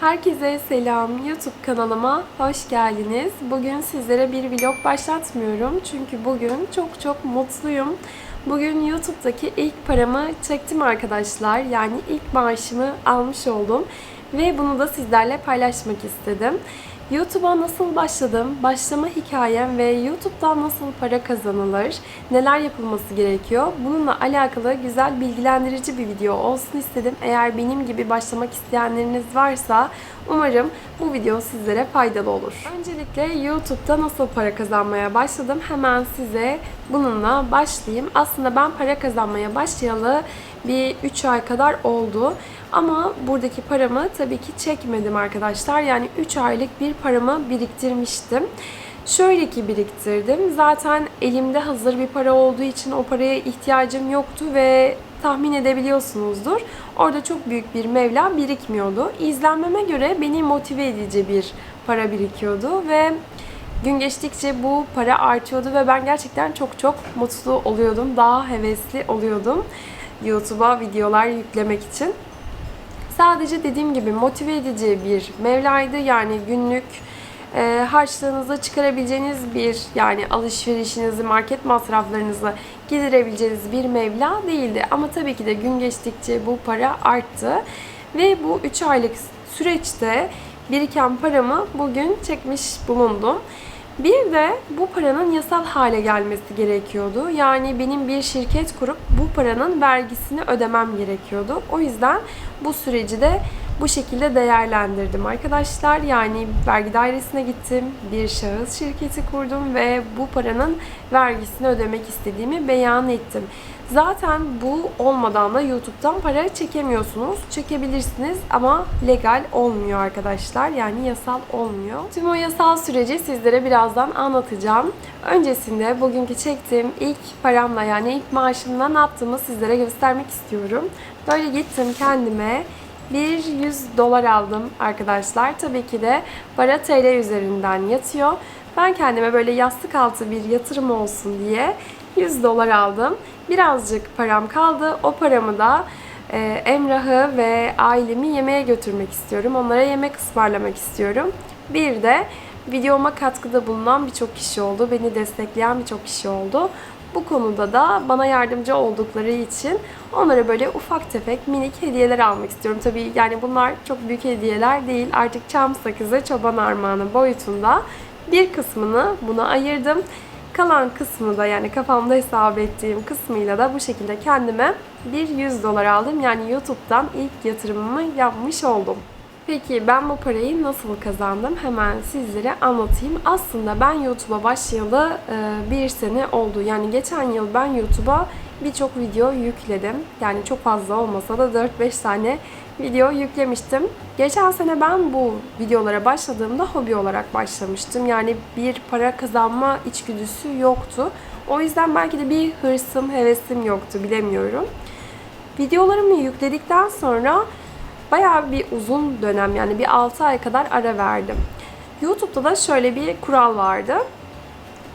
Herkese selam. YouTube kanalıma hoş geldiniz. Bugün sizlere bir vlog başlatmıyorum. Çünkü bugün çok çok mutluyum. Bugün YouTube'daki ilk paramı çektim arkadaşlar. Yani ilk maaşımı almış oldum. Ve bunu da sizlerle paylaşmak istedim. YouTube'a nasıl başladım, başlama hikayem ve YouTube'dan nasıl para kazanılır, neler yapılması gerekiyor bununla alakalı güzel bilgilendirici bir video olsun istedim. Eğer benim gibi başlamak isteyenleriniz varsa umarım bu video sizlere faydalı olur. Öncelikle YouTube'da nasıl para kazanmaya başladım hemen size bununla başlayayım. Aslında ben para kazanmaya başlayalı bir 3 ay kadar oldu. Ama buradaki paramı tabii ki çekmedim arkadaşlar. Yani 3 aylık bir paramı biriktirmiştim. Şöyle ki biriktirdim. Zaten elimde hazır bir para olduğu için o paraya ihtiyacım yoktu ve tahmin edebiliyorsunuzdur. Orada çok büyük bir mevla birikmiyordu. İzlenmeme göre beni motive edici bir para birikiyordu ve gün geçtikçe bu para artıyordu ve ben gerçekten çok çok mutlu oluyordum. Daha hevesli oluyordum YouTube'a videolar yüklemek için. Sadece dediğim gibi motive edici bir mevlaydı. Yani günlük e, harçlığınızı çıkarabileceğiniz bir yani alışverişinizi, market masraflarınızı giderebileceğiniz bir mevla değildi. Ama tabii ki de gün geçtikçe bu para arttı. Ve bu 3 aylık süreçte biriken paramı bugün çekmiş bulundum. Bir de bu paranın yasal hale gelmesi gerekiyordu. Yani benim bir şirket kurup bu paranın vergisini ödemem gerekiyordu. O yüzden bu süreci de bu şekilde değerlendirdim arkadaşlar. Yani vergi dairesine gittim, bir şahıs şirketi kurdum ve bu paranın vergisini ödemek istediğimi beyan ettim. Zaten bu olmadan da YouTube'dan para çekemiyorsunuz. Çekebilirsiniz ama legal olmuyor arkadaşlar. Yani yasal olmuyor. Tüm o yasal süreci sizlere birazdan anlatacağım. Öncesinde bugünkü çektiğim ilk paramla yani ilk maaşımla ne yaptığımı sizlere göstermek istiyorum. Böyle gittim kendime bir 100 dolar aldım arkadaşlar. Tabii ki de para TL üzerinden yatıyor. Ben kendime böyle yastık altı bir yatırım olsun diye 100 dolar aldım. Birazcık param kaldı. O paramı da e, Emrah'ı ve ailemi yemeğe götürmek istiyorum. Onlara yemek ısmarlamak istiyorum. Bir de videoma katkıda bulunan birçok kişi oldu. Beni destekleyen birçok kişi oldu. Bu konuda da bana yardımcı oldukları için onlara böyle ufak tefek minik hediyeler almak istiyorum. Tabii yani bunlar çok büyük hediyeler değil. Artık çam sakızı çoban armağanı boyutunda bir kısmını buna ayırdım. Kalan kısmı da yani kafamda hesap ettiğim kısmıyla da bu şekilde kendime bir 100 dolar aldım. Yani YouTube'dan ilk yatırımımı yapmış oldum. Peki ben bu parayı nasıl kazandım? Hemen sizlere anlatayım. Aslında ben YouTube'a başlayalı e, bir sene oldu. Yani geçen yıl ben YouTube'a birçok video yükledim. Yani çok fazla olmasa da 4-5 tane video yüklemiştim. Geçen sene ben bu videolara başladığımda hobi olarak başlamıştım. Yani bir para kazanma içgüdüsü yoktu. O yüzden belki de bir hırsım, hevesim yoktu bilemiyorum. Videolarımı yükledikten sonra bayağı bir uzun dönem yani bir 6 ay kadar ara verdim. YouTube'da da şöyle bir kural vardı.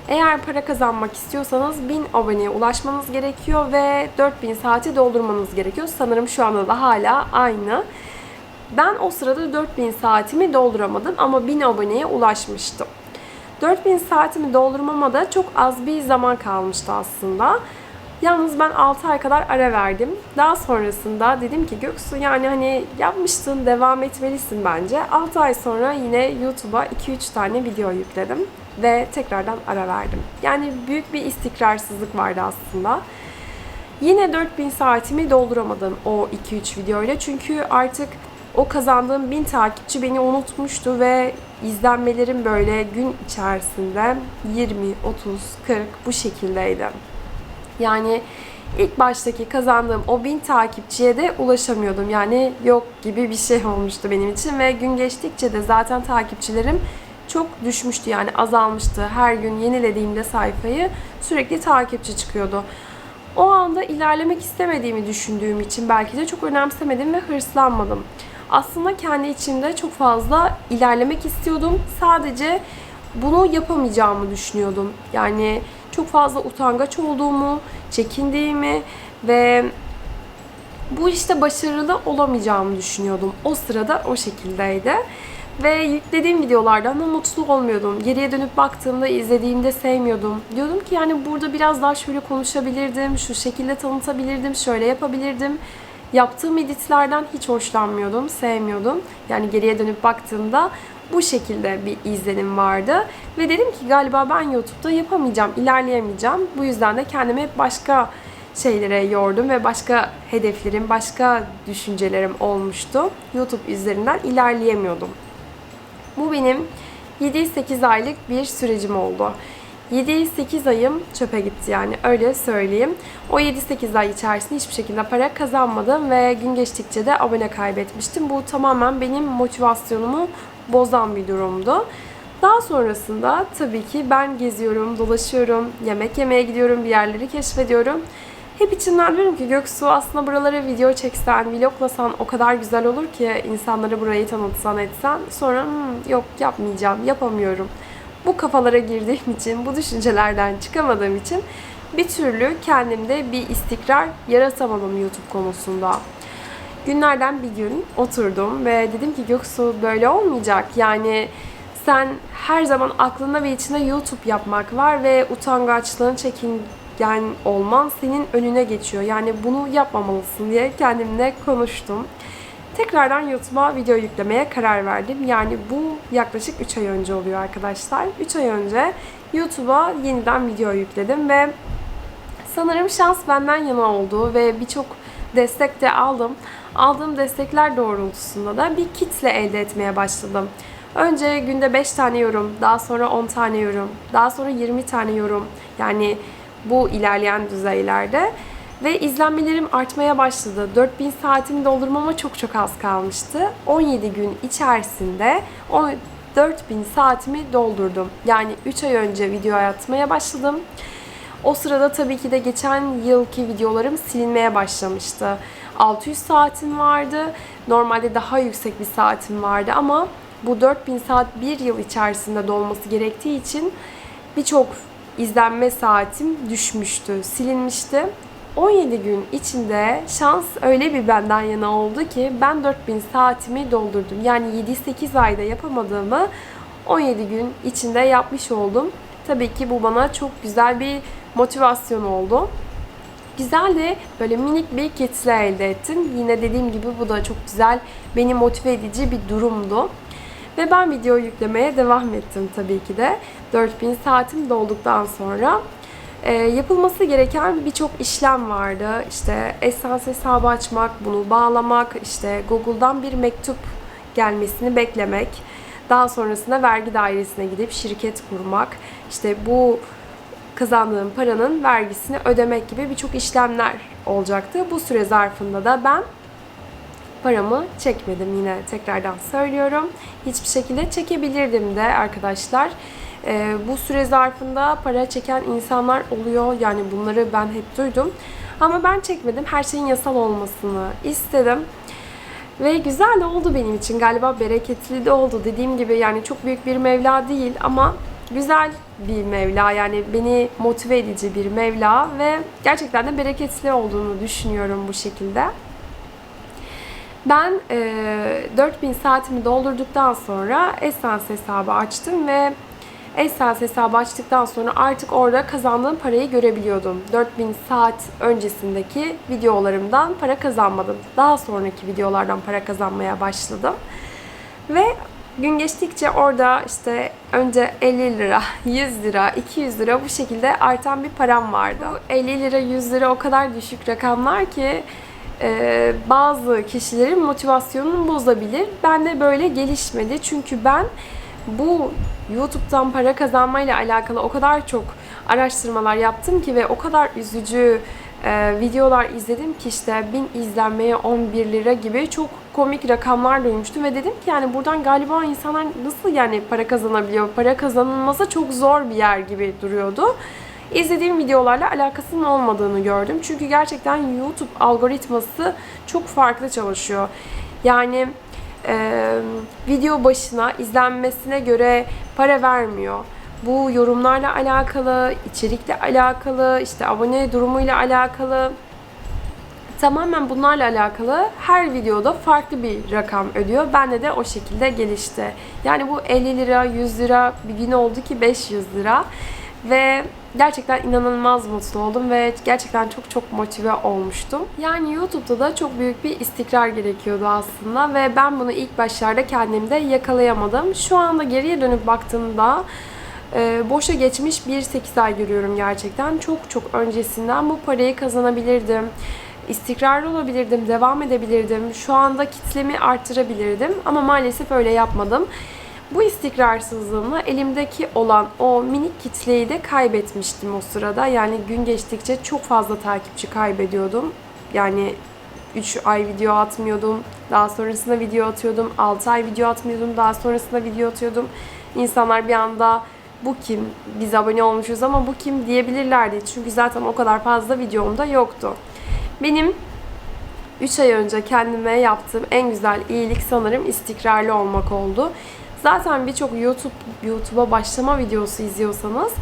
Eğer para kazanmak istiyorsanız 1000 aboneye ulaşmanız gerekiyor ve 4000 saati doldurmanız gerekiyor. Sanırım şu anda da hala aynı. Ben o sırada 4000 saatimi dolduramadım ama 1000 aboneye ulaşmıştım. 4000 saatimi doldurmama da çok az bir zaman kalmıştı aslında. Yalnız ben 6 ay kadar ara verdim. Daha sonrasında dedim ki Göksu yani hani yapmıştın devam etmelisin bence. 6 ay sonra yine YouTube'a 2-3 tane video yükledim ve tekrardan ara verdim. Yani büyük bir istikrarsızlık vardı aslında. Yine 4000 saatimi dolduramadım o 2-3 videoyla. Çünkü artık o kazandığım 1000 takipçi beni unutmuştu ve izlenmelerim böyle gün içerisinde 20, 30, 40 bu şekildeydi. Yani ilk baştaki kazandığım o 1000 takipçiye de ulaşamıyordum. Yani yok gibi bir şey olmuştu benim için ve gün geçtikçe de zaten takipçilerim çok düşmüştü yani azalmıştı. Her gün yenilediğimde sayfayı sürekli takipçi çıkıyordu. O anda ilerlemek istemediğimi düşündüğüm için belki de çok önemsemedim ve hırslanmadım. Aslında kendi içimde çok fazla ilerlemek istiyordum. Sadece bunu yapamayacağımı düşünüyordum. Yani çok fazla utangaç olduğumu, çekindiğimi ve bu işte başarılı olamayacağımı düşünüyordum. O sırada o şekildeydi. Ve yüklediğim videolardan da mutlu olmuyordum. Geriye dönüp baktığımda, izlediğimde sevmiyordum. Diyordum ki yani burada biraz daha şöyle konuşabilirdim, şu şekilde tanıtabilirdim, şöyle yapabilirdim. Yaptığım editlerden hiç hoşlanmıyordum, sevmiyordum. Yani geriye dönüp baktığımda bu şekilde bir izlenim vardı. Ve dedim ki galiba ben YouTube'da yapamayacağım, ilerleyemeyeceğim. Bu yüzden de kendimi hep başka şeylere yordum ve başka hedeflerim, başka düşüncelerim olmuştu. YouTube üzerinden ilerleyemiyordum. Bu benim 7-8 aylık bir sürecim oldu. 7-8 ayım çöpe gitti yani öyle söyleyeyim. O 7-8 ay içerisinde hiçbir şekilde para kazanmadım ve gün geçtikçe de abone kaybetmiştim. Bu tamamen benim motivasyonumu bozan bir durumdu. Daha sonrasında tabii ki ben geziyorum, dolaşıyorum, yemek yemeye gidiyorum, bir yerleri keşfediyorum. Hep içimden diyorum ki Göksu aslında buralara video çeksen, vloglasan o kadar güzel olur ki insanlara burayı tanıtsan etsen. Sonra "Hmm, yok yapmayacağım, yapamıyorum. Bu kafalara girdiğim için, bu düşüncelerden çıkamadığım için bir türlü kendimde bir istikrar yaratamadım YouTube konusunda. Günlerden bir gün oturdum ve dedim ki Göksu böyle olmayacak. Yani sen her zaman aklında ve içinde YouTube yapmak var ve utangaçlığın çekingen olman senin önüne geçiyor. Yani bunu yapmamalısın diye kendimle konuştum. Tekrardan YouTube'a video yüklemeye karar verdim. Yani bu yaklaşık 3 ay önce oluyor arkadaşlar. 3 ay önce YouTube'a yeniden video yükledim ve sanırım şans benden yana oldu ve birçok destek de aldım. Aldığım destekler doğrultusunda da bir kitle elde etmeye başladım. Önce günde 5 tane yorum, daha sonra 10 tane yorum, daha sonra 20 tane yorum. Yani bu ilerleyen düzeylerde ve izlenmelerim artmaya başladı. 4000 saatimi doldurmama çok çok az kalmıştı. 17 gün içerisinde o 4000 saatimi doldurdum. Yani 3 ay önce video atmaya başladım. O sırada tabii ki de geçen yılki videolarım silinmeye başlamıştı. 600 saatim vardı. Normalde daha yüksek bir saatim vardı ama bu 4000 saat bir yıl içerisinde dolması gerektiği için birçok izlenme saatim düşmüştü, silinmişti. 17 gün içinde şans öyle bir benden yana oldu ki ben 4000 saatimi doldurdum. Yani 7-8 ayda yapamadığımı 17 gün içinde yapmış oldum. Tabii ki bu bana çok güzel bir motivasyon oldu. Güzel de böyle minik bir kitle elde ettim. Yine dediğim gibi bu da çok güzel, beni motive edici bir durumdu. Ve ben video yüklemeye devam ettim tabii ki de. 4000 saatim dolduktan sonra e, yapılması gereken birçok işlem vardı. İşte esans hesabı açmak, bunu bağlamak, işte Google'dan bir mektup gelmesini beklemek. Daha sonrasında vergi dairesine gidip şirket kurmak. İşte bu kazandığım paranın vergisini ödemek gibi birçok işlemler olacaktı. Bu süre zarfında da ben paramı çekmedim yine tekrardan söylüyorum. Hiçbir şekilde çekebilirdim de arkadaşlar. Ee, bu süre zarfında para çeken insanlar oluyor. Yani bunları ben hep duydum. Ama ben çekmedim. Her şeyin yasal olmasını istedim. Ve güzel oldu benim için. Galiba bereketli de oldu. Dediğim gibi yani çok büyük bir Mevla değil ama güzel bir Mevla. Yani beni motive edici bir Mevla ve gerçekten de bereketli olduğunu düşünüyorum bu şekilde. Ben e, 4000 saatimi doldurduktan sonra Essence hesabı açtım ve Essence hesabı açtıktan sonra artık orada kazandığım parayı görebiliyordum. 4000 saat öncesindeki videolarımdan para kazanmadım. Daha sonraki videolardan para kazanmaya başladım. Ve gün geçtikçe orada işte önce 50 lira, 100 lira, 200 lira bu şekilde artan bir param vardı. Bu 50 lira, 100 lira o kadar düşük rakamlar ki e, bazı kişilerin motivasyonunu bozabilir. Ben de böyle gelişmedi. Çünkü ben bu YouTube'dan para kazanmayla alakalı o kadar çok araştırmalar yaptım ki ve o kadar üzücü e, videolar izledim ki işte 1000 izlenmeye 11 lira gibi çok komik rakamlar duymuştum ve dedim ki yani buradan galiba insanlar nasıl yani para kazanabiliyor? Para kazanılması çok zor bir yer gibi duruyordu. İzlediğim videolarla alakasının olmadığını gördüm. Çünkü gerçekten YouTube algoritması çok farklı çalışıyor. Yani e, video başına izlenmesine göre para vermiyor. Bu yorumlarla alakalı, içerikle alakalı, işte abone durumuyla alakalı. Tamamen bunlarla alakalı her videoda farklı bir rakam ödüyor. Bende de o şekilde gelişti. Yani bu 50 lira, 100 lira bir gün oldu ki 500 lira. Ve gerçekten inanılmaz mutlu oldum ve gerçekten çok çok motive olmuştum. Yani YouTube'da da çok büyük bir istikrar gerekiyordu aslında ve ben bunu ilk başlarda kendimde yakalayamadım. Şu anda geriye dönüp baktığımda e, boşa geçmiş bir 8 ay görüyorum gerçekten. Çok çok öncesinden bu parayı kazanabilirdim. İstikrarlı olabilirdim, devam edebilirdim. Şu anda kitlemi arttırabilirdim ama maalesef öyle yapmadım. Bu istikrarsızlığımla elimdeki olan o minik kitleyi de kaybetmiştim o sırada. Yani gün geçtikçe çok fazla takipçi kaybediyordum. Yani 3 ay video atmıyordum. Daha sonrasında video atıyordum. 6 ay video atmıyordum. Daha sonrasında video atıyordum. İnsanlar bir anda bu kim? Biz abone olmuşuz ama bu kim diyebilirlerdi. Çünkü zaten o kadar fazla videom da yoktu. Benim 3 ay önce kendime yaptığım en güzel iyilik sanırım istikrarlı olmak oldu. Zaten birçok YouTube YouTube'a başlama videosu izliyorsanız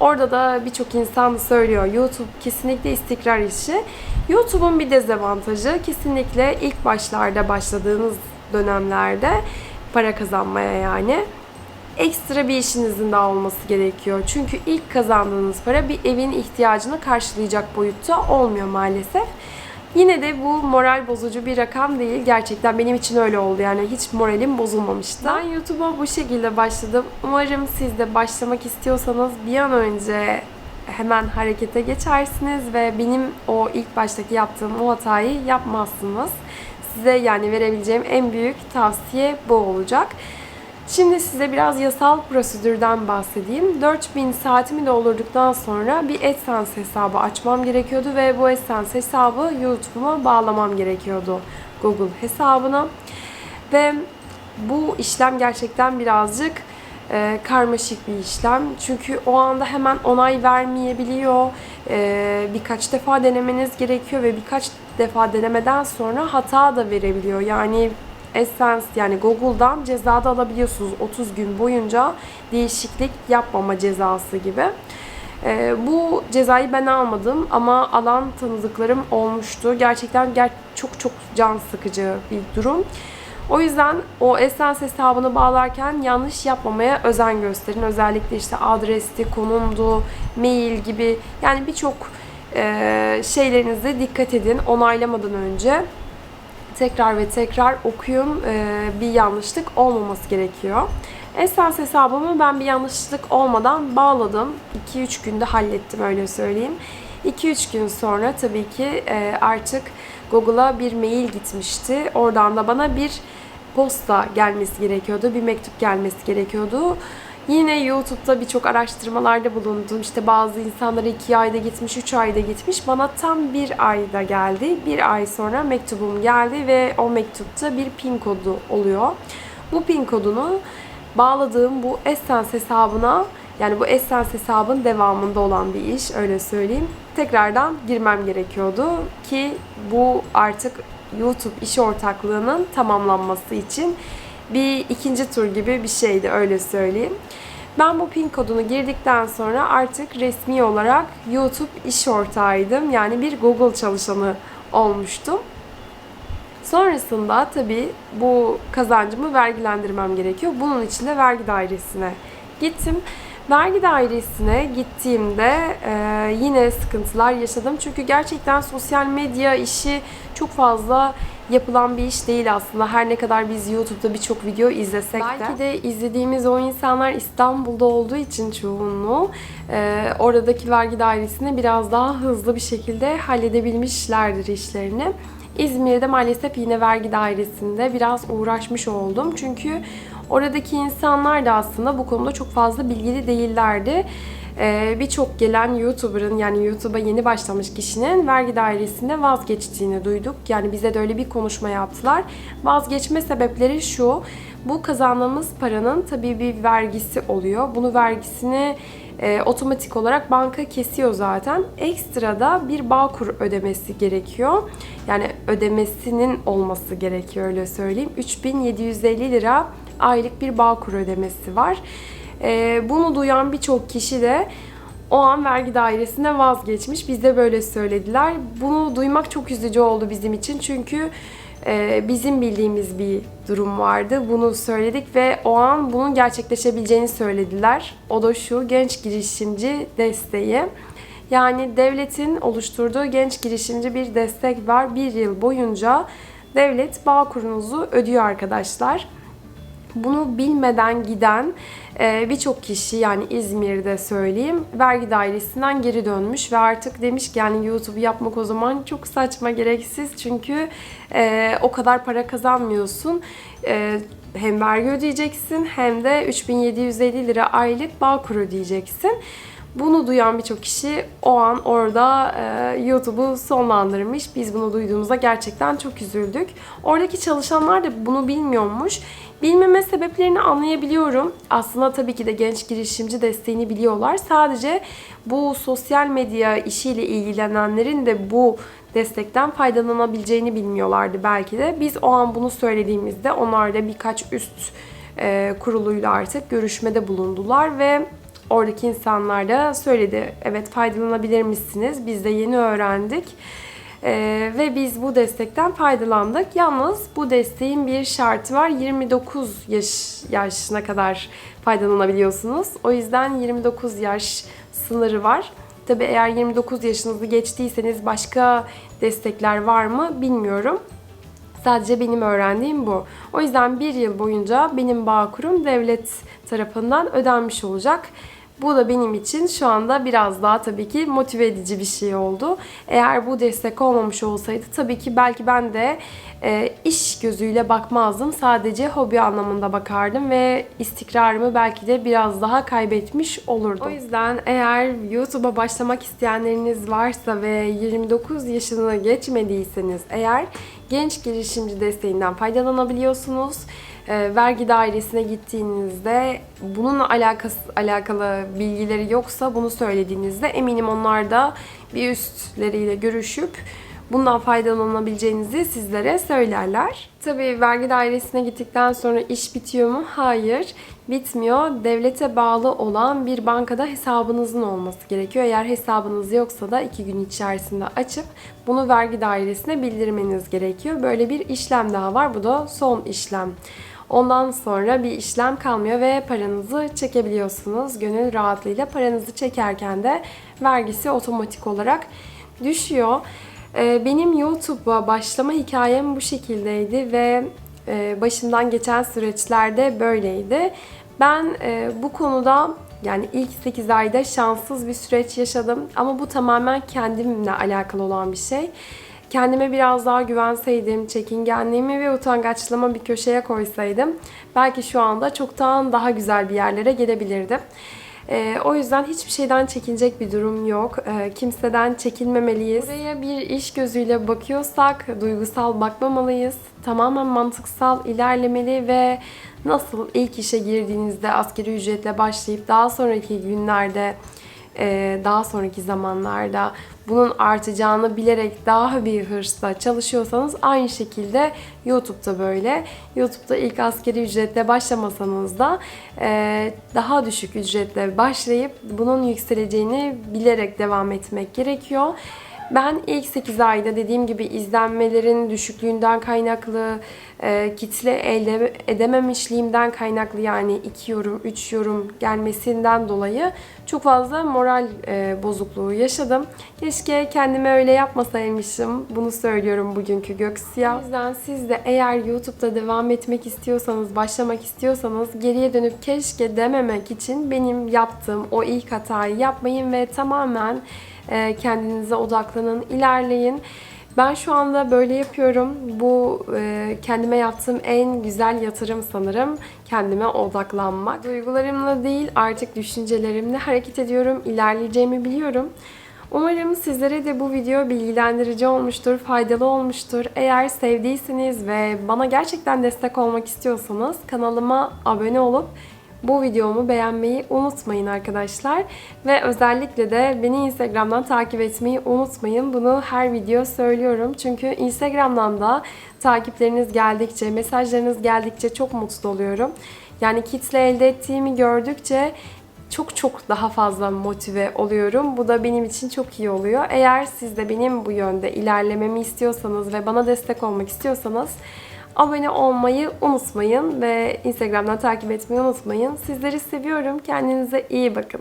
orada da birçok insan söylüyor. YouTube kesinlikle istikrar işi. YouTube'un bir dezavantajı kesinlikle ilk başlarda başladığınız dönemlerde para kazanmaya yani ekstra bir işinizin daha olması gerekiyor. Çünkü ilk kazandığınız para bir evin ihtiyacını karşılayacak boyutta olmuyor maalesef. Yine de bu moral bozucu bir rakam değil. Gerçekten benim için öyle oldu. Yani hiç moralim bozulmamıştı. Ben YouTube'a bu şekilde başladım. Umarım siz de başlamak istiyorsanız bir an önce hemen harekete geçersiniz ve benim o ilk baştaki yaptığım o hatayı yapmazsınız. Size yani verebileceğim en büyük tavsiye bu olacak. Şimdi size biraz yasal prosedürden bahsedeyim. 4000 saatimi doldurduktan sonra bir AdSense hesabı açmam gerekiyordu ve bu AdSense hesabı YouTube'uma bağlamam gerekiyordu Google hesabına. Ve bu işlem gerçekten birazcık e, karmaşık bir işlem. Çünkü o anda hemen onay vermeyebiliyor. E, birkaç defa denemeniz gerekiyor ve birkaç defa denemeden sonra hata da verebiliyor. Yani Essence yani Google'dan ceza da alabiliyorsunuz 30 gün boyunca değişiklik yapmama cezası gibi. Ee, bu cezayı ben almadım ama alan tanıdıklarım olmuştu. Gerçekten ger çok çok can sıkıcı bir durum. O yüzden o Essence hesabını bağlarken yanlış yapmamaya özen gösterin. Özellikle işte adresti, konumdu, mail gibi yani birçok e, şeylerinize dikkat edin onaylamadan önce tekrar ve tekrar okuyun. Ee, bir yanlışlık olmaması gerekiyor. Essence hesabımı ben bir yanlışlık olmadan bağladım. 2-3 günde hallettim öyle söyleyeyim. 2-3 gün sonra tabii ki e, artık Google'a bir mail gitmişti. Oradan da bana bir posta gelmesi gerekiyordu, bir mektup gelmesi gerekiyordu. Yine YouTube'da birçok araştırmalarda bulundum. İşte bazı insanlar iki ayda gitmiş, üç ayda gitmiş. Bana tam bir ayda geldi. Bir ay sonra mektubum geldi ve o mektupta bir pin kodu oluyor. Bu pin kodunu bağladığım bu Essence hesabına yani bu Essence hesabın devamında olan bir iş öyle söyleyeyim. Tekrardan girmem gerekiyordu ki bu artık YouTube iş ortaklığının tamamlanması için bir ikinci tur gibi bir şeydi öyle söyleyeyim. Ben bu pin kodunu girdikten sonra artık resmi olarak YouTube iş ortağıydım. Yani bir Google çalışanı olmuştum. Sonrasında tabii bu kazancımı vergilendirmem gerekiyor. Bunun için de vergi dairesine gittim. Vergi dairesine gittiğimde e, yine sıkıntılar yaşadım. Çünkü gerçekten sosyal medya işi çok fazla yapılan bir iş değil aslında. Her ne kadar biz YouTube'da birçok video izlesek de. Belki de izlediğimiz o insanlar İstanbul'da olduğu için çoğunluğu e, oradaki vergi dairesini biraz daha hızlı bir şekilde halledebilmişlerdir işlerini. İzmir'de maalesef yine vergi dairesinde biraz uğraşmış oldum. Çünkü oradaki insanlar da aslında bu konuda çok fazla bilgili değillerdi. Ee, Birçok gelen YouTuber'ın yani YouTube'a yeni başlamış kişinin vergi dairesinde vazgeçtiğini duyduk. Yani bize de öyle bir konuşma yaptılar. Vazgeçme sebepleri şu. Bu kazandığımız paranın tabii bir vergisi oluyor. Bunu vergisini e, otomatik olarak banka kesiyor zaten. Ekstra da bir Bağkur ödemesi gerekiyor. Yani ödemesinin olması gerekiyor öyle söyleyeyim. 3750 lira aylık bir Bağkur ödemesi var. E, bunu duyan birçok kişi de o an vergi dairesine vazgeçmiş. Bize böyle söylediler. Bunu duymak çok üzücü oldu bizim için. Çünkü e, bizim bildiğimiz bir durum vardı. Bunu söyledik ve o an bunun gerçekleşebileceğini söylediler. O da şu genç girişimci desteği. Yani devletin oluşturduğu genç girişimci bir destek var. Bir yıl boyunca devlet bağ kurunuzu ödüyor arkadaşlar. Bunu bilmeden giden e, birçok kişi yani İzmir'de söyleyeyim vergi dairesinden geri dönmüş ve artık demiş ki yani YouTube yapmak o zaman çok saçma gereksiz çünkü e, o kadar para kazanmıyorsun. E, hem vergi ödeyeceksin hem de 3750 lira aylık Bağkur ödeyeceksin. Bunu duyan birçok kişi o an orada e, YouTube'u sonlandırmış. Biz bunu duyduğumuzda gerçekten çok üzüldük. Oradaki çalışanlar da bunu bilmiyormuş. Bilmeme sebeplerini anlayabiliyorum. Aslında tabii ki de genç girişimci desteğini biliyorlar. Sadece bu sosyal medya işiyle ilgilenenlerin de bu destekten faydalanabileceğini bilmiyorlardı belki de. Biz o an bunu söylediğimizde onlar da birkaç üst e, kuruluyla artık görüşmede bulundular ve oradaki insanlar da söyledi. Evet faydalanabilir misiniz? Biz de yeni öğrendik. Ee, ve biz bu destekten faydalandık. Yalnız bu desteğin bir şartı var. 29 yaş yaşına kadar faydalanabiliyorsunuz. O yüzden 29 yaş sınırı var. Tabi eğer 29 yaşınızı geçtiyseniz başka destekler var mı bilmiyorum. Sadece benim öğrendiğim bu. O yüzden bir yıl boyunca benim Bağkur'um devlet tarafından ödenmiş olacak. Bu da benim için şu anda biraz daha tabii ki motive edici bir şey oldu. Eğer bu destek olmamış olsaydı tabii ki belki ben de e, iş gözüyle bakmazdım. Sadece hobi anlamında bakardım ve istikrarımı belki de biraz daha kaybetmiş olurdum. O yüzden eğer YouTube'a başlamak isteyenleriniz varsa ve 29 yaşını geçmediyseniz eğer genç girişimci desteğinden faydalanabiliyorsunuz e, vergi dairesine gittiğinizde bununla alakası alakalı bilgileri yoksa bunu söylediğinizde eminim onlar da bir üstleriyle görüşüp bundan faydalanabileceğinizi sizlere söylerler. Tabii vergi dairesine gittikten sonra iş bitiyor mu? Hayır, bitmiyor. Devlete bağlı olan bir bankada hesabınızın olması gerekiyor. Eğer hesabınız yoksa da iki gün içerisinde açıp bunu vergi dairesine bildirmeniz gerekiyor. Böyle bir işlem daha var. Bu da son işlem. Ondan sonra bir işlem kalmıyor ve paranızı çekebiliyorsunuz. Gönül rahatlığıyla paranızı çekerken de vergisi otomatik olarak düşüyor. Ee, benim YouTube'a başlama hikayem bu şekildeydi ve e, başımdan geçen süreçlerde böyleydi. Ben e, bu konuda yani ilk 8 ayda şanssız bir süreç yaşadım ama bu tamamen kendimle alakalı olan bir şey kendime biraz daha güvenseydim, çekingenliğimi ve utangaçlığımı bir köşeye koysaydım belki şu anda çoktan daha güzel bir yerlere gelebilirdim. E, o yüzden hiçbir şeyden çekinecek bir durum yok. E, kimseden çekinmemeliyiz. Buraya bir iş gözüyle bakıyorsak duygusal bakmamalıyız. Tamamen mantıksal ilerlemeli ve nasıl ilk işe girdiğinizde askeri ücretle başlayıp daha sonraki günlerde e, daha sonraki zamanlarda bunun artacağını bilerek daha bir hırsla çalışıyorsanız aynı şekilde YouTube'da böyle. YouTube'da ilk askeri ücretle başlamasanız da e, daha düşük ücretle başlayıp bunun yükseleceğini bilerek devam etmek gerekiyor. Ben ilk 8 ayda dediğim gibi izlenmelerin düşüklüğünden kaynaklı, e, kitle elde edememişliğimden kaynaklı yani 2 yorum, 3 yorum gelmesinden dolayı çok fazla moral e, bozukluğu yaşadım. Keşke kendime öyle yapmasaymışım. Bunu söylüyorum bugünkü Göksiyah. O yüzden siz de eğer YouTube'da devam etmek istiyorsanız, başlamak istiyorsanız geriye dönüp keşke dememek için benim yaptığım o ilk hatayı yapmayın ve tamamen kendinize odaklanın, ilerleyin. Ben şu anda böyle yapıyorum. Bu e, kendime yaptığım en güzel yatırım sanırım. Kendime odaklanmak. Duygularımla değil artık düşüncelerimle hareket ediyorum. İlerleyeceğimi biliyorum. Umarım sizlere de bu video bilgilendirici olmuştur, faydalı olmuştur. Eğer sevdiyseniz ve bana gerçekten destek olmak istiyorsanız kanalıma abone olup bu videomu beğenmeyi unutmayın arkadaşlar. Ve özellikle de beni Instagram'dan takip etmeyi unutmayın. Bunu her video söylüyorum. Çünkü Instagram'dan da takipleriniz geldikçe, mesajlarınız geldikçe çok mutlu oluyorum. Yani kitle elde ettiğimi gördükçe çok çok daha fazla motive oluyorum. Bu da benim için çok iyi oluyor. Eğer siz de benim bu yönde ilerlememi istiyorsanız ve bana destek olmak istiyorsanız abone olmayı unutmayın ve Instagram'dan takip etmeyi unutmayın. Sizleri seviyorum. Kendinize iyi bakın.